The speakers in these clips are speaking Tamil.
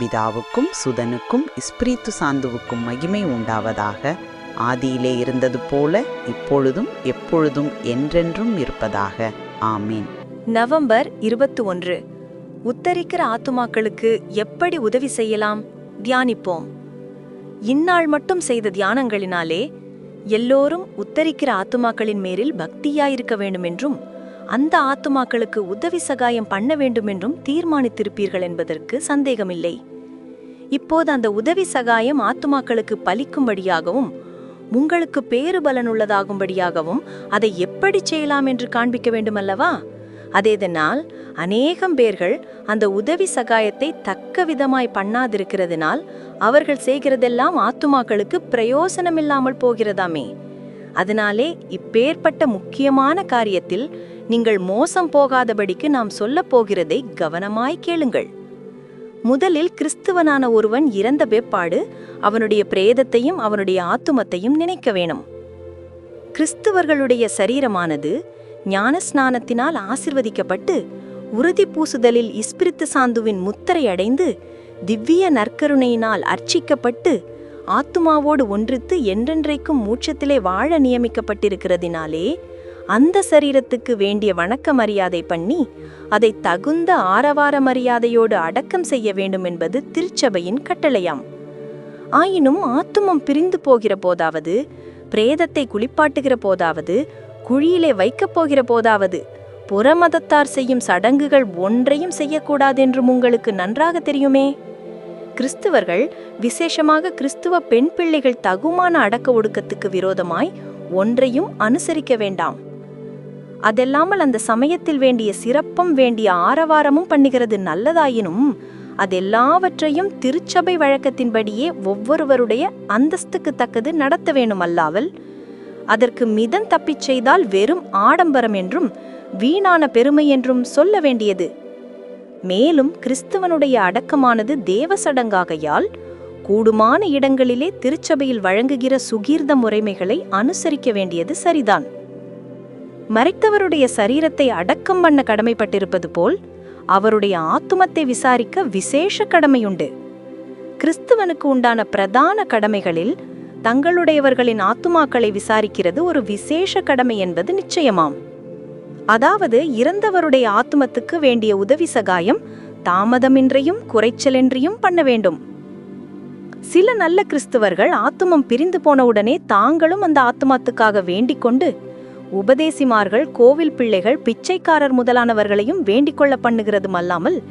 பிதாவுக்கும் சுதனுக்கும் இஸ்பிரித்து சாந்துவுக்கும் மகிமை உண்டாவதாக ஆதியிலே இருந்தது போல இப்பொழுதும் எப்பொழுதும் என்றென்றும் இருப்பதாக. ஆமீன். நவம்பர் இருபத்தி ஒன்று உத்தரிக்கிற ஆத்துமாக்களுக்கு எப்படி உதவி செய்யலாம்? தியானிப்போம். இந்நாள் மட்டும் செய்த தியானங்களினாலே எல்லோரும் உத்தரிக்கிற ஆத்துமாக்களின் மேலில் பக்தியாயிருக்க வேண்டுமென்றும் அந்த ஆத்துமாக்களுக்கு உதவி சகாயம் பண்ண வேண்டுமென்றும் தீர்மானித்திருப்பீர்கள் என்பதற்கு சந்தேகமில்லை. இப்போது அந்த உதவி சகாயம் ஆத்துமாக்களுக்கு பலிக்கும்படியாகவும் உங்களுக்கு பேறு பலனுள்ளதாகும்படியாகவும் அதை எப்படி செய்யலாம் என்று காண்பிக்க வேண்டுமல்லவா? அதேதனால் அநேகம் பேர்கள் அந்த உதவி சகாயத்தை தக்க விதமாய் பண்ணாதிருக்கிறதுனால் அவர்கள் செய்கிறதெல்லாம் ஆத்துமாக்களுக்கு பிரயோசனமில்லாமல் போகிறதாமே. அதனாலே இப்பேற்பட்ட முக்கியமான காரியத்தில் நீங்கள் மோசம் போகாதபடிக்கு நாம் சொல்லப் போகிறதை கவனமாய் கேளுங்கள். முதலில் கிறிஸ்துவனான ஒருவன் இறந்த வெப்பாடு அவனுடைய பிரேதத்தையும் அவனுடைய ஆத்துமத்தையும் நினைக்க வேணும். கிறிஸ்துவர்களுடைய சரீரமானது ஞானஸ்நானத்தினால் ஆசிர்வதிக்கப்பட்டு உறுதி பூசுதலில் இஸ்பிரித்து சாந்துவின் முத்திரை அடைந்து திவ்ய நற்கருணையினால் அர்ச்சிக்கப்பட்டு ஆத்துமாவோடு ஒன்றித்து என்றென்றைக்கும் மூச்சத்திலே வாழ நியமிக்கப்பட்டிருக்கிறதினாலே அந்த சரீரத்துக்கு வேண்டிய வணக்க மரியாதை பண்ணி அதை தகுந்த ஆரவார மரியாதையோடு அடக்கம் செய்ய வேண்டும் என்பது திருச்சபையின் கட்டளையாம். ஆயினும் ஆத்துமம் பிரிந்து போகிற போதாவது பிரேதத்தை குளிப்பாட்டுகிற போதாவது குழியிலே வைக்கப் போகிற போதாவது புறமதத்தார் செய்யும் சடங்குகள் ஒன்றையும் செய்யக்கூடாதென்றும் உங்களுக்கு நன்றாக தெரியுமே? கிறிஸ்துவர்கள் விசேஷமாக கிறிஸ்துவ பெண் பிள்ளைகள் தகுமான அடக்க ஒடுக்கத்துக்கு விரோதமாய் ஒன்றையும் அனுசரிக்க வேண்டாம். அதெல்லாமல் அந்த சமயத்தில் வேண்டிய சிறப்பும் வேண்டிய ஆரவாரமும் பண்ணுகிறது நல்லதாயினும் அதெல்லாவற்றையும் திருச்சபை வழக்கத்தின்படியே ஒவ்வொருவருடைய அந்தஸ்துக்கு தக்கது நடத்த வேணுமல்லாமல் அதற்கு மிதம் தப்பிச் செய்தால் வெறும் ஆடம்பரம் என்றும் வீணான பெருமை என்றும் சொல்ல வேண்டியது. மேலும் கிறிஸ்துவனுடைய அடக்கமானது தேவ சடங்காகையால் கூடுமான இடங்களிலே திருச்சபையில் வழங்குகிற சுகீர்த முறைமைகளை அனுசரிக்க வேண்டியது சரிதான். மறைத்தவருடைய சரீரத்தை அடக்கம் பண்ண கடமைப்பட்டிருப்பது போல் அவருடைய ஆத்துமத்தை விசாரிக்க விசேஷ கடமையுண்டு. கிறிஸ்துவனுக்கு உண்டான பிரதான கடமைகளில் தங்களுடையவர்களின் ஆத்துமாக்களை விசாரிக்கிறது ஒரு விசேஷ கடமை என்பது நிச்சயமாம். அதாவது இறந்தவருடைய ஆத்துமத்துக்கு வேண்டிய உதவி சகாயம் தாமதமின்றியும் குறைச்சலின்றியும் பண்ண வேண்டும். சில நல்ல கிறிஸ்துவர்கள் ஆத்துமம் பிரிந்து போனவுடனே தாங்களும் அந்த ஆத்துமத்துக்காக வேண்டிக் கொண்டு உபதேசிமார்கள் கோவில் பிள்ளைகள் பிச்சைக்காரர் முதலானவர்களையும் வேண்டிக் கொள்ள பண்ணுகிறதும் அல்லாமல்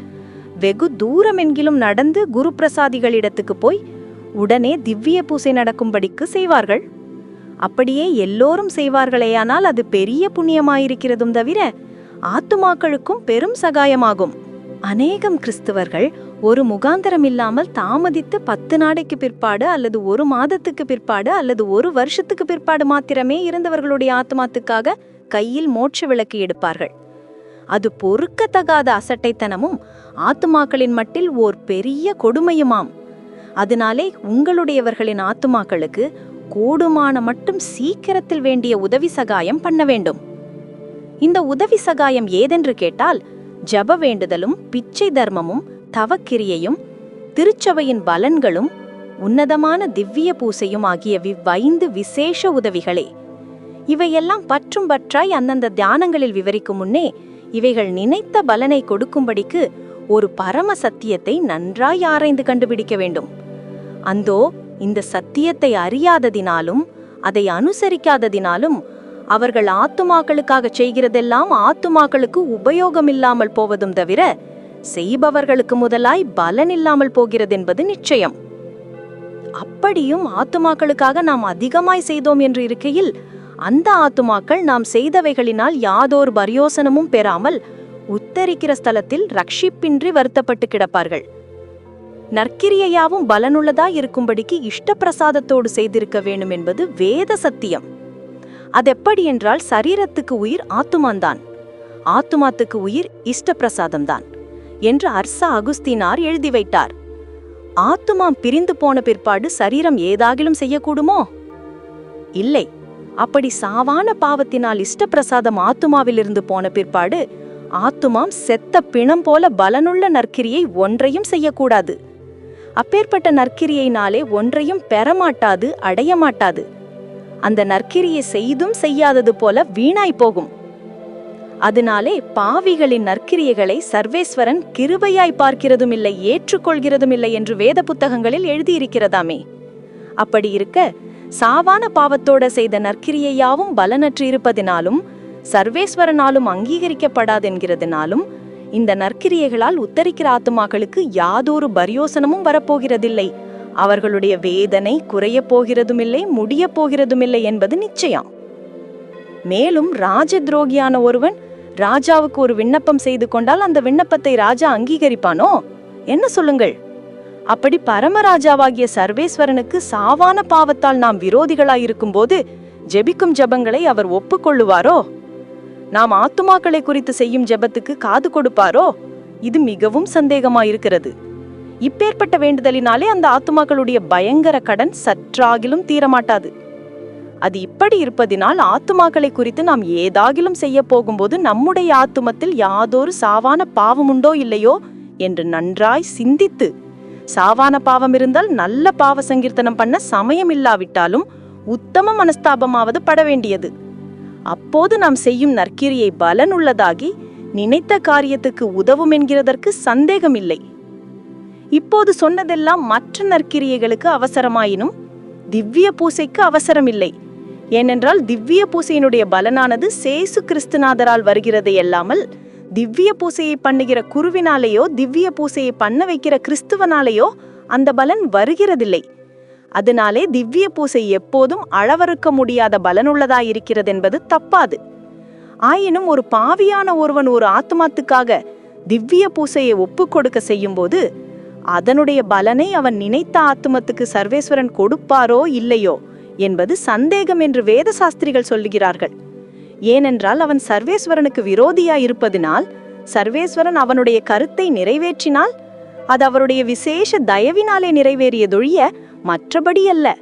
வெகு தூரம் என்கிலும் நடந்து குரு பிரசாதிகளிடத்துக்கு போய் உடனே திவ்ய பூசை நடக்கும்படிக்கு செய்வார்கள். அப்படியே எல்லோரும் செய்வார்களேயானால் அது பெரிய புண்ணியமாயிருக்கிறதும் தவிர ஆத்துமாக்களுக்கும் பெரும் சகாயமாகும். அநேகம் கிறிஸ்துவர்கள் ஒரு முகாந்தரம் இல்லாமல் தாமதித்து பத்து நாடைக்கு பிற்பாடு அல்லது ஒரு மாதத்துக்கு பிற்பாடு அல்லது ஒரு வருஷத்துக்கு பிற்பாடு மாத்திரமே இருந்தவர்களுடைய ஆத்மாத்துக்காக கையில் மோட்ச விளக்கு எடுப்பார்கள். அது பொறுக்கத்தகாத அசட்டைத்தனமும் ஆத்துமாக்களின் மட்டில் ஓர் பெரிய கொடுமையுமாம். அதனாலே உங்களுடையவர்களின் ஆத்துமாக்களுக்கு கூடுமான மட்டும் சீக்கிரத்தில் வேண்டிய உதவி சகாயம் பண்ண வேண்டும். இந்த உதவி சகாயம் ஏதென்று கேட்டால் ஜப வேண்டுதலும் பிச்சை தர்மமும் தவக்கிரியையும் திருச்சபையின் பலன்களும் உன்னதமான திவ்ய பூசையும் ஆகிய விவ்வைந்து விசேஷ உதவிகளே. இவையெல்லாம் பற்றும் பற்றாய் அந்தந்த தியானங்களில் விவரிக்கும் முன்னே இவைகள் நினைத்த பலனை கொடுக்கும்படிக்கு ஒரு பரம சத்தியத்தை நன்றாய் ஆராய்ந்து கண்டுபிடிக்க வேண்டும். அந்தோ இந்த சத்தியத்தை அறியாததினாலும் அதை அனுசரிக்காததினாலும் அவர்கள் ஆத்துமாக்களுக்காக செய்கிறதெல்லாம் ஆத்துமாக்களுக்கு உபயோகமில்லாமல் போவதும் தவிர செய்பவர்களுக்கு முதலாய் பலன் இல்லாமல் போகிறதென்பது நிச்சயம். அப்படியும் ஆத்துமாக்களுக்காக நாம் அதிகமாய் செய்தோம் என்று இருக்கையில் அந்த ஆத்துமாக்கள் நாம் செய்தவைகளினால் யாதோர் பரியோசனமும் பெறாமல் உத்தரிக்கிற ஸ்தலத்தில் ரட்சிப்பின்றி வருத்தப்பட்டு கிடப்பார்கள். நற்கிரியையாவும் பலனுள்ளதா இருக்கும்படிக்கு இஷ்டப்பிரசாதத்தோடு செய்திருக்க வேண்டும் என்பது வேத சத்தியம். அதெப்படி என்றால் சரீரத்துக்கு உயிர் ஆத்துமான்தான். ஆத்துமாத்துக்கு உயிர் இஷ்டப்பிரசாதம்தான். என்று அர்சா அகுஸ்தீனார் எழுதி வைத்தார். ஆத்துமாம் பிரிந்து போன பிற்பாடு சரீரம் ஏதாகிலும் செய்யக்கூடுமோ? இல்லை. அப்படி சாவான பாவத்தினால் இஷ்டப்பிரசாதம் ஆத்துமாவிலிருந்து போன பிற்பாடு ஆத்துமாம் செத்த பிணம் போல பலனுள்ள நற்கிரியை ஒன்றையும் செய்யக்கூடாது. அப்பேற்பட்ட நற்கிரியைனாலே ஒன்றையும் பெறமாட்டாது அடைய மாட்டாது அந்த நற்கிரியை செய்தும் செய்யாதது போல வீணாய் போகும். அதனாலே பாவிகளின் நற்கிரியைகளை சர்வேஸ்வரன் கிருபையாய் பார்க்கிறதும் இல்லை ஏற்றுக்கொள்கிறதும் இல்லை என்று வேத புத்தகங்களில் எழுதியிருக்கிறதாமே. அப்படி இருக்க சாவான பாவத்தோட செய்த நற்கிரியையாவும் பலனற்று இருப்பதினாலும் சர்வேஸ்வரனாலும் அங்கீகரிக்கப்படாதென்கிறதுனாலும் இந்த நற்கிரியைகளால் உத்தரிக்கிற ஆத்துமாக்களுக்கு யாதொரு பரியோசனமும் வரப்போகிறதில்லை. அவர்களுடைய வேதனை குறையப் போகிறதுமில்லை முடியப் போகிறதுமில்லை என்பது நிச்சயம். மேலும் ராஜ துரோகியான ஒருவன் ராஜாவுக்கு ஒரு விண்ணப்பம் செய்து கொண்டால் அந்த விண்ணப்பத்தை ராஜா அங்கீகரிப்பானோ? என்ன சொல்லுங்கள்? அப்படி பரமராஜாவாகிய சர்வேஸ்வரனுக்கு சாவான பாவத்தால் நாம் விரோதிகளாயிருக்கும் போது ஜெபிக்கும் ஜெபங்களை அவர் ஒப்புக்கொள்ளுவாரோ? நாம் ஆத்துமாக்களை குறித்து செய்யும் ஜெபத்துக்கு காது கொடுப்பாரோ? இது மிகவும் சந்தேகமாயிருக்கிறது. இப்பேற்பட்ட வேண்டுதலினாலே அந்த ஆத்துமாக்களுடைய பயங்கர கடன் சற்றாகிலும் தீரமாட்டாது. அது இப்படி இருப்பதினால் ஆத்துமாக்களை குறித்து நாம் ஏதாகிலும் செய்ய போகும்போது நம்முடைய ஆத்துமத்தில் யாதொரு சாவான பாவம் உண்டோ இல்லையோ என்று நன்றாய் சிந்தித்து. சாவான பாவம் இருந்தால் நல்ல பாவ சங்கீர்த்தனம் பண்ண சமயம் இல்லாவிட்டாலும் உத்தம மனஸ்தாபமாவது பட வேண்டியது. அப்போது நாம் செய்யும் நற்கிரியை பலனுள்ளதாகி நினைத்த காரியத்துக்கு உதவும் என்கிறதற்கு சந்தேகமில்லை. இப்போது சொன்னதெல்லாம் மற்ற நற்கிரியைகளுக்கு அவசரமாயினும் திவ்ய பூசைக்கு அவசரமில்லை. ஏனென்றால் திவ்ய பூசையினுடைய பலனானது சேசு கிறிஸ்துநாதரால் வருகிறது அல்லாமல் திவ்ய பூசையை பண்ணுகிற குருவினாலேயோ திவ்ய பூசையை பண்ண வைக்கிற கிறிஸ்துவனாலேயோ அந்த பலன் வருகிறதில்லை. அதனாலே திவ்ய பூசை எப்போதும் அளவறுக்க முடியாத பலனுள்ளதாயிருக்கிறது என்பது தப்பாது. ஆயினும் ஒரு பாவியான ஒருவன் ஒரு ஆத்மாத்துக்காக திவ்ய பூசையை ஒப்பு கொடுக்க செய்யும்போது அதனுடைய பலனை அவன் நினைத்த ஆத்துமத்துக்கு சர்வேஸ்வரன் கொடுப்பாரோ இல்லையோ என்பது சந்தேகம் என்று வேத சாஸ்திரிகள் சொல்லுகிறார்கள். ஏனென்றால் அவன் சர்வேஸ்வரனுக்கு விரோதியாய் இருப்பதினால் சர்வேஸ்வரன் அவனுடைய கருத்தை நிறைவேற்றினால் அது அவருடைய விசேஷ தயவினாலே நிறைவேறியதொழிய மற்றபடி அல்ல.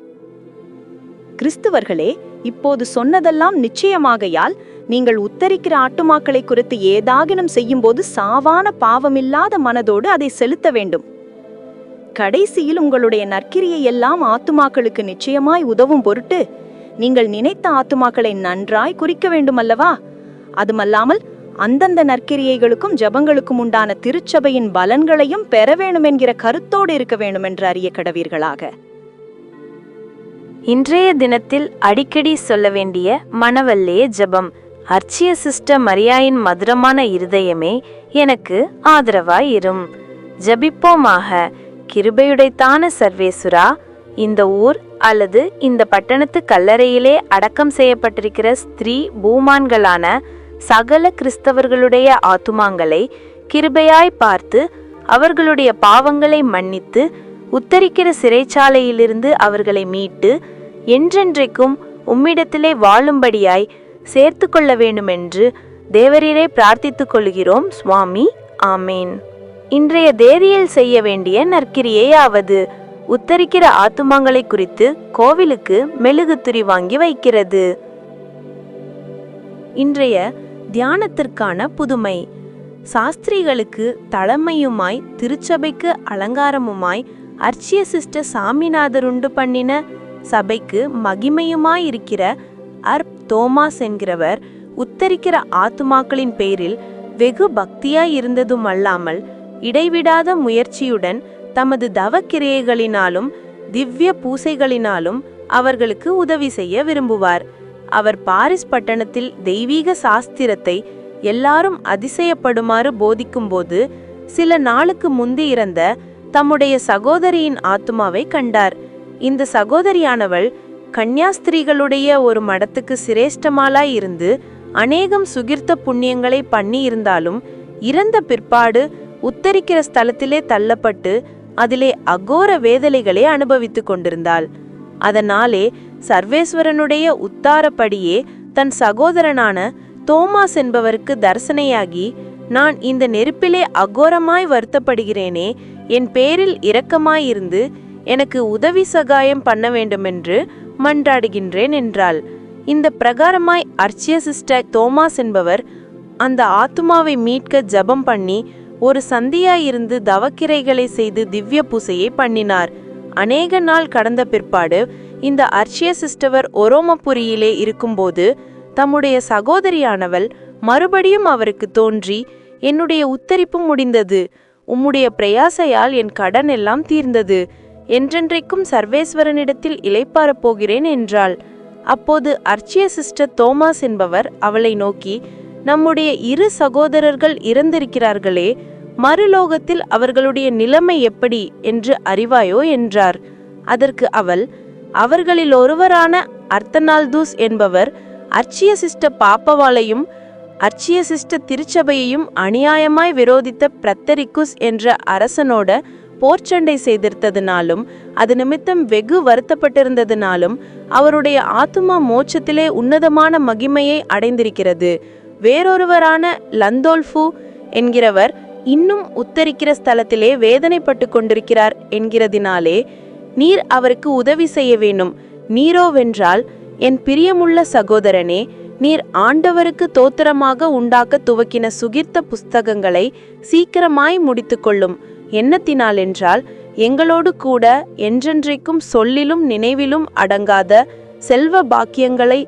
கிறிஸ்துவர்களே இப்போது சொன்னதெல்லாம் நிச்சயமாகையால் நீங்கள் உத்தரிக்கிற ஆட்டுமாக்களை குறித்து ஏதாகினும் செய்யும்போது சாவான பாவமில்லாத மனதோடு அதை செலுத்த வேண்டும். கடைசியில் உங்களுடைய நற்கிரியை எல்லாம் ஆத்துமாக்களுக்கு நிச்சயமாய் உதவும் பொருட்டு நீங்கள் நினைத்த ஆத்துமாக்களை நன்றாய் குறிக்க வேண்டுமல்லவா? அதுமல்லாமல் அந்தந்த நற்கிரியைகளுக்கும் ஜபங்களுக்கும் உண்டான திருச்சபையின் பலன்களையும் பெற வேண்டும் என்கிற கருத்தோடு இருக்க வேண்டும் என்று அறிய கடவீர்களாக. இன்றைய தினத்தில் அடிக்கடி சொல்ல வேண்டிய மனவல்லே ஜெபம் அர்ச்சிய சிஸ்டர் மரியாயின் மதுரமான இருதயமே எனக்கு ஆதரவாய் இரும் ஜெபிப்போமாக. கிருபையுடைத்தான சர்வேசுரா இந்த ஊர் அல்லது இந்த பட்டணத்து கல்லறையிலே அடக்கம் செய்யப்பட்டிருக்கிற ஸ்திரீ பூமான்களான சகல கிறிஸ்தவர்களுடைய ஆத்துமாங்களை கிருபையாய் பார்த்து அவர்களுடைய பாவங்களை மன்னித்து உத்தரிக்கிற சிறைச்சாலையிலிருந்து அவர்களை மீட்டு என்றென்றைக்கும் உம்மிடத்திலே வாழும்படியாய் சேர்த்து கொள்ள வேண்டுமென்று தேவரீரை பிரார்த்தித்துக் கொள்கிறோம் சுவாமி. ஆமேன். இன்றைய தேதியில் செய்ய வேண்டிய நற்கிரியையாவது. உத்தரிக்கிற ஆத்துமாங்களை குறித்து கோவிலுக்கு மெழுகுத்துரி வாங்கி வைக்கிறது. இன்றைய தியானத்திற்கான புதுமை. சாஸ்திரிகளுக்கு தலைமையுமாய் திருச்சபைக்கு அலங்காரமுமாய் அர்ச்சிய சிஸ்டர் சாமிநாதர் உண்டு பண்ணின சபைக்கு மகிமையுமாய் இருக்கிற அர்ப் தோமாஸ் என்கிறவர் உத்தரிக்கிற ஆத்துமாக்களின் பேரில் வெகு பக்தியாய் இருந்ததும் அல்லாமல் இடைவிடாத முயற்சியுடன் தமது தவக்கிரியைகளினாலும் திவ்ய பூசைகளினாலும் அவர்களுக்கு உதவி செய்ய விரும்புவார். அவர் பாரிஸ் பட்டணத்தில் தெய்வீக சாஸ்திரத்தை எல்லாரும் அதிசயப்படுமாறு போதிக்கும்போது சில நாளுக்கு முந்தி இறந்த தம்முடைய சகோதரியின் ஆத்மாவை கண்டார். இந்த சகோதரியானவள் கன்னியாஸ்திரிகளுடைய ஒரு மடத்துக்கு சிரேஷ்டமாலாய் இருந்து அநேகம் சுகிர்த்த புண்ணியங்களை பண்ணியிருந்தாலும் இறந்த பிற்பாடு உத்தரிக்கிற ஸ்தலத்திலே தள்ளப்பட்டு அதிலே அகோர வேதலைகளை அனுபவித்துக் கொண்டிருந்தாள். அதனாலே சர்வேஸ்வரனுடைய உத்தாரப்படியே தன் சகோதரனான தோமாஸ் என்பவருக்கு தரிசனையாகி நான் இந்த நெருப்பிலே அகோரமாய் வருத்தப்படுகிறேனே என் பேரில் இரக்கமாயிருந்து எனக்கு உதவி சகாயம் பண்ண வேண்டுமென்று மன்றாடுகின்றேன் என்றாள். இந்த பிரகாரமாய் அர்ச்சிய சிஸ்டர் தோமாஸ் என்பவர் அந்த ஆத்துமாவை மீட்க ஜெபம் பண்ணி ஒரு சந்தியாயிருந்து தவக்கிரைகளை செய்து திவ்ய பூசையை பண்ணினார். அநேக நாள் கடந்த பிற்பாடு இந்த அர்ச்சிய சிஸ்டவர் ஒரோமபுரியிலே இருக்கும்போது தம்முடைய சகோதரியானவள் மறுபடியும் அவருக்கு தோன்றி என்னுடைய உத்தரிப்பு முடிந்தது. உம்முடைய பிரயாசையால் என் கடன் எல்லாம் தீர்ந்தது. என்றென்றைக்கும் சர்வேஸ்வரனிடத்தில் இளைப்பாறப் போகிறேன் என்றாள். அப்போது அர்ச்சிய சிஸ்டர் தோமாஸ் என்பவர் அவளை நோக்கி நம்முடைய இரு சகோதரர்கள் இறந்திருக்கிறார்களே மறுலோகத்தில் அவர்களுடைய நிலைமை எப்படி என்று அறிவாயோ என்றார். அதற்கு அவள் அவர்களில் ஒருவரான அர்த்தனால்தூஸ் என்பவர் அர்ச்சிய சிஸ்ட பாப்பவாளையும் அர்ச்சிய சிஸ்ட திருச்சபையையும் அநியாயமாய் விரோதித்த பிரத்தரிக்குஸ் என்ற அரசனோட போர்ச்சண்டை செய்திருத்ததுனாலும் அது நிமித்தம் வெகு வருத்தப்பட்டிருந்ததினாலும் அவருடைய ஆத்துமா மோட்சத்திலே உன்னதமான மகிமையை அடைந்திருக்கிறது. வேறொருவரான லந்தோல்ஃபு என்கிறவர் இன்னும் உத்தரிக்கிற ஸ்தலத்திலே வேதனைப்பட்டு கொண்டிருக்கிறார் என்கிறதினாலே நீர் அவருக்கு உதவி செய்ய வேணும் நீரோவென்றால் என் பிரியமுள்ள சகோதரனே நீர் ஆண்டவருக்கு தோத்திரமாக உண்டாக்க துவக்கின சுகிர்த்த புஸ்தகங்களை சீக்கிரமாய் முடித்துக்கொள்ளும். எண்ணத்தினால் என்றால் எங்களோடு கூட என்றென்றைக்கும் சொல்லிலும் நினைவிலும் அடங்காத செல்வ பாக்கியங்களை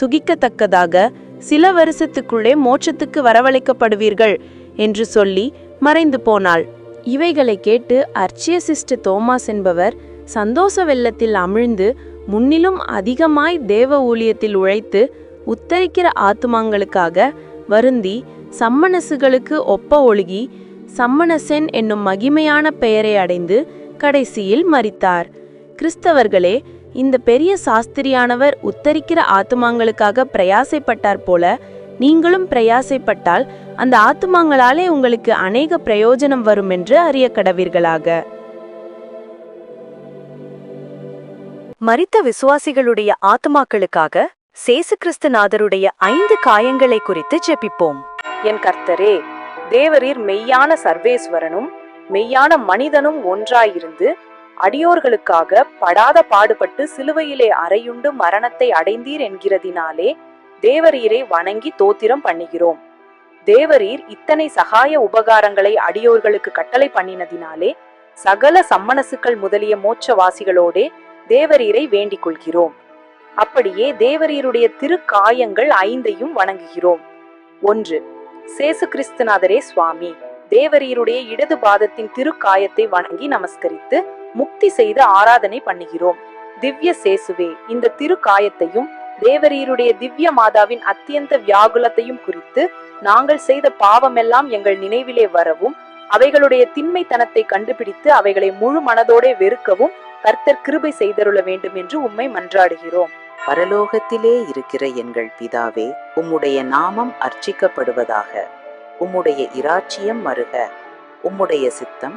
சுகிக்கத்தக்கதாக சில வருஷத்துக்குள்ளே மோட்சத்துக்கு வரவழைக்கப்படுவீர்கள் என்று சொல்லி மறைந்து போனாள். இவைகளை கேட்டு அர்ச்சியசிஸ்ட் தோமாஸ் என்பவர் சந்தோஷ வெள்ளத்தில் அமிழ்ந்து முன்னிலும் அதிகமாய் தேவ ஊழியத்தில் உழைத்து உத்தரிக்கிற ஆத்துமாங்களுக்காக வருந்தி சம்மனசுகளுக்கு ஒப்ப ஒழுகி சம்மனசென் என்னும் மகிமையான பெயரை அடைந்து கடைசியில் மறித்தார் கிறிஸ்தவர்களே இந்த பெரிய சாஸ்திரியானவர் உத்தரிக்கிற ஆத்துமாங்களுக்காக பிரயாசைப்பட்டார் போல நீங்களும் பிரயாசைப்பட்டால் அந்த ஆத்துமாங்களாலே உங்களுக்கு அநேக பிரயோஜனம் வரும் என்று அறிய கடவீர்களாக. மறித்த விசுவாசிகளுடைய ஆத்மாக்களுக்காக சேசு கிறிஸ்துநாதருடைய ஐந்து காயங்களை குறித்து ஜெபிப்போம். என் கர்த்தரே தேவரீர் மெய்யான சர்வேஸ்வரனும் மெய்யான மனிதனும் ஒன்றாயிருந்து அடியோர்களுக்காக படாத பாடுபட்டு சிலுவையிலே அறையுண்டு மரணத்தை அடைந்தீர் என்கிறதினாலே தேவரீரை வணங்கி தோத்திரம் பண்ணுகிறோம். தேவரீர் இத்தனை சகாய உபகாரங்களை அடியோர்களுக்கு கட்டளை பண்ணினதினாலே சகல சம்மனசுக்கள் முதலிய மோட்சவாசிகளோடே தேவரீரை வேண்டிக் கொள்கிறோம் அப்படியே தேவரீருடைய திருக்காயங்கள் ஐந்தையும் வணங்குகிறோம். ஒன்று சேசு கிறிஸ்துநாதரே சுவாமி தேவரீருடைய இடது பாதத்தின் திருக்காயத்தை வணங்கி நமஸ்கரித்து முக்தி செய்து ஆராதனை பண்ணுகிறோம். திவ்ய சேசுவே இந்த திருக்காயத்தையும் தேவரீருடைய திவ்ய மாதாவின் அத்தியந்த வியாகுலத்தையும் குறித்து நாங்கள் செய்த பாவமெல்லாம் எங்கள் நினைவிலே வரவும் அவைகளுடைய திண்மைத்தனத்தை கண்டுபிடித்து அவைகளை முழு மனதோடே வெறுக்கவும் கர்த்தர் கிருபை செய்தருள வேண்டும் என்று உம்மை மன்றாடுகிறோம். பரலோகத்திலே இருக்கிற எங்கள் பிதாவே உம்முடைய நாமம் அர்ச்சிக்கப்படுவதாக உம்முடைய இராச்சியம் மருக உம்முடைய சித்தம்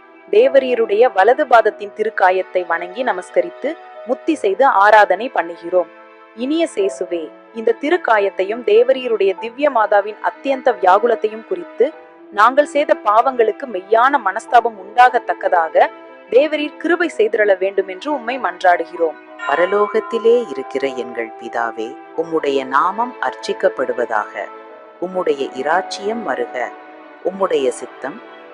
தேவரீருடைய வலது பாதத்தின் திருக்காயத்தை வணங்கி நமஸ்கரித்து முத்தி செய்து ஆராதனை பண்ணுகிறோம். இனிய சேசுவே இந்த திருக்காயத்தையும் தேவரீருடைய திவ்ய மாதாவின் அத்தியந்த வியாகுலத்தையும் குறித்து நாங்கள் செய்த பாவங்களுக்கு மெய்யான மனஸ்தாபம் உண்டாகத்தக்கதாக தேவரீர் கிருபை செய்திருள வேண்டும் என்று உம்மை மன்றாடுகிறோம். பரலோகத்திலே இருக்கிற எங்கள் பிதாவே உம்முடைய நாமம் அர்ச்சிக்கப்படுவதாக உம்முடைய இராச்சியம் வருக உம்முடைய சித்தம்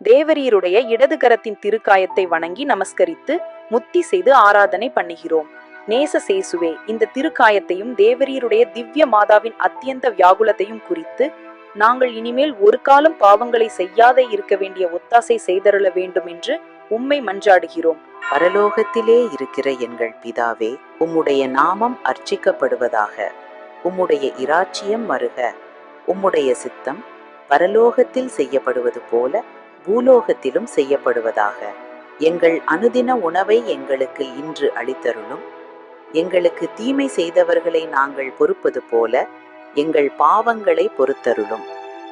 தேவரீருடைய இடது கரத்தின் திருக்காயத்தை வணங்கி நமஸ்கரித்து முத்தி செய்து ஆராதனை பண்ணுகிறோம். நேச சேசுவே இந்த திருக்காயத்தையும் தேவரீருடைய திவ்ய மாதாவின் அத்தியந்த வியாகுலத்தையும் குறித்து நாங்கள் இனிமேல் ஒரு காலம் பாவங்களை செய்யாதே இருக்க வேண்டிய ஒத்தாசை செய்தருள வேண்டும் என்று உம்மை மன்றாடுகிறோம். பரலோகத்திலே இருக்கிற எங்கள் பிதாவே உம்முடைய நாமம் அர்ச்சிக்கப்படுவதாக உம்முடைய இராச்சியம் வருக உம்முடைய சித்தம் பரலோகத்தில் செய்யப்படுவது போல பூலோகத்திலும் செய்யப்படுவதாக. எங்கள் அனுதின உணவை எங்களுக்கு இன்று அளித்தருளும். எங்களுக்கு தீமை செய்தவர்களை நாங்கள் பொறுப்பது போல எங்கள் பாவங்களை பொறுத்தருளும்.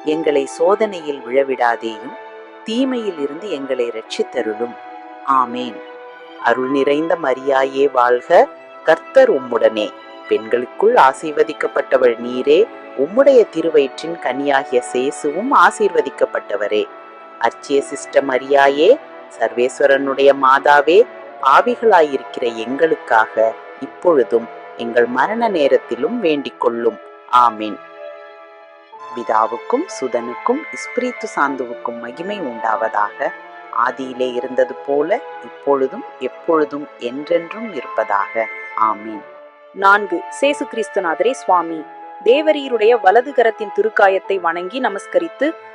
எங்களை சோதனையில் விழவிடாதேயும் தீமையில் இருந்து எங்களை ரட்சித்தருளும் ஆமேன். அருள் நிறைந்த மரியாயே வாழ்க. கர்த்தர் உம்முடனே. பெண்களுக்குள் ஆசீர்வதிக்கப்பட்டவள் நீரே. உம்முடைய திருவயிற்றின் கனியாகிய சேசுவும் ஆசீர்வதிக்கப்பட்டவரே. அச்சே சிஸ்ட மரியாயே சர்வேஸ்வரனுடைய மாதாவே பாவிகளாயிருக்கிற எங்களுக்காக இப்பொழுதும் எங்கள் மரண நேரத்திலும் வேண்டிக் கொள்ளும் ஆமீன். பிதாவுக்கும் சுதனுக்கும் இஸ்பிரித்து சாந்துவுக்கும் மகிமை உண்டாவதாக ஆதியிலே இருந்தது போல இப்பொழுதும் எப்பொழுதும் என்றென்றும் இருப்பதாக. ஆமீன். நான்கு சேசு கிறிஸ்துநாதரே சுவாமி. தேவரீருடைய வலது கரத்தின் திருக்காயத்தை வணங்கி நமஸ்கரித்து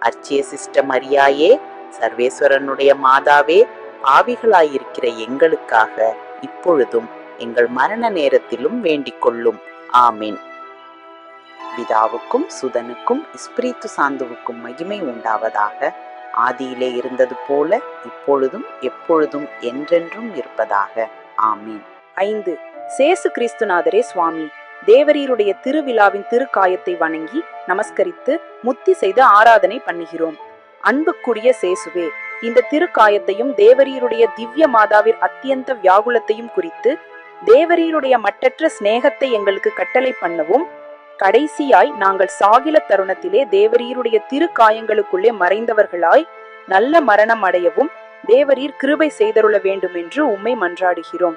அர்ச்சிய சிஸ்ட மரியாயே சர்வேஸ்வரனுடைய மாதாவே பாவிகளாயிருக்கிற எங்களுக்காக இப்பொழுதும் எங்கள் மரண நேரத்திலும் வேண்டிக் கொள்ளும் ஆமீன். பிதாவுக்கும் சுதனுக்கும் இஸ்பிரித்து சாந்துவுக்கும் மகிமை உண்டாவதாக ஆதியிலே இருந்தது போல இப்பொழுதும் எப்பொழுதும் என்றென்றும் இருப்பதாக. ஆமீன். ஐந்து. சேசு கிறிஸ்துநாதரே சுவாமி தேவரீருடைய திருவிழாவின் திருக்காயத்தை வணங்கி நமஸ்கரித்து முத்தி செய்து ஆராதனை பண்ணுகிறோம். அன்புக்குரிய சேசுவே இந்த திருக்காயத்தையும் தேவரீருடைய திவ்ய மாதாவின் அத்தியந்த வியாகுலத்தையும் குறித்து தேவரீருடைய மட்டற்ற சிநேகத்தை எங்களுக்கு கட்டளை பண்ணவும் கடைசியாய் நாங்கள் சாகில தருணத்திலே தேவரீருடைய திருக்காயங்களுக்குள்ளே மறைந்தவர்களாய் நல்ல மரணம் அடையவும் தேவரீர் கிருபை செய்தருள வேண்டும் என்று உம்மை மன்றாடுகிறோம்.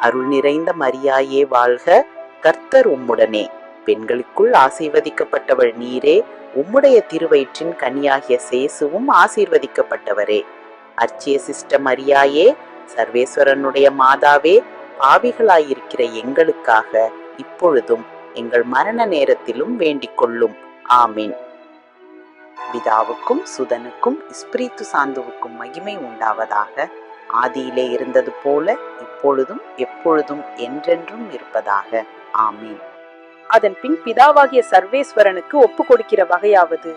அருள் நிறைந்த மரியாயே வாழ்க கர்த்தர் உம்முடனே. பெண்களுக்குள் ஆசீர்வதிக்கப்பட்டவள் நீரே உம்முடைய திருவயிற்றின் கனியாகிய சேசுவும் ஆசீர்வதிக்கப்பட்டவரே. அர்ச்சிய சிஸ்ட மரியாயே சர்வேஸ்வரனுடைய மாதாவே பாவிகளாயிருக்கிற எங்களுக்காக இப்பொழுதும் எங்கள் மரண நேரத்திலும் வேண்டிக் கொள்ளும் ஆமீன். பிதாவுக்கும் சுதனுக்கும் இஸ்பிரித்து சாந்துவுக்கும் மகிமை உண்டாவதாக ஆதியிலே இருந்தது போல இப்பொழுதும் எப்பொழுதும் என்றென்றும் இருப்பதாக. ஆமீன். அதன் பின் பிதாவாகிய சர்வேஸ்வரனுக்கு ஒப்பு கொடுக்கிற வகையாவது?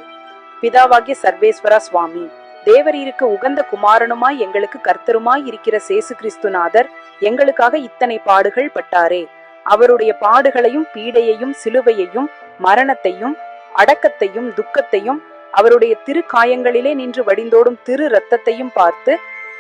பிதாவாகிய சர்வேஸ்வரா சுவாமி தேவரீருக்கு உகந்த குமாரனுமாய் எங்களுக்கு கர்த்தருமாய் இருக்கிற சேசு கிறிஸ்துநாதர் எங்களுக்காக இத்தனை பாடுகள் பட்டாரே. அவருடைய பாடுகளையும் பீடையையும் சிலுவையையும் மரணத்தையும் அடக்கத்தையும் துக்கத்தையும் அவருடைய திரு காயங்களிலே நின்று வடிந்தோடும் திரு இரத்தத்தையும் பார்த்து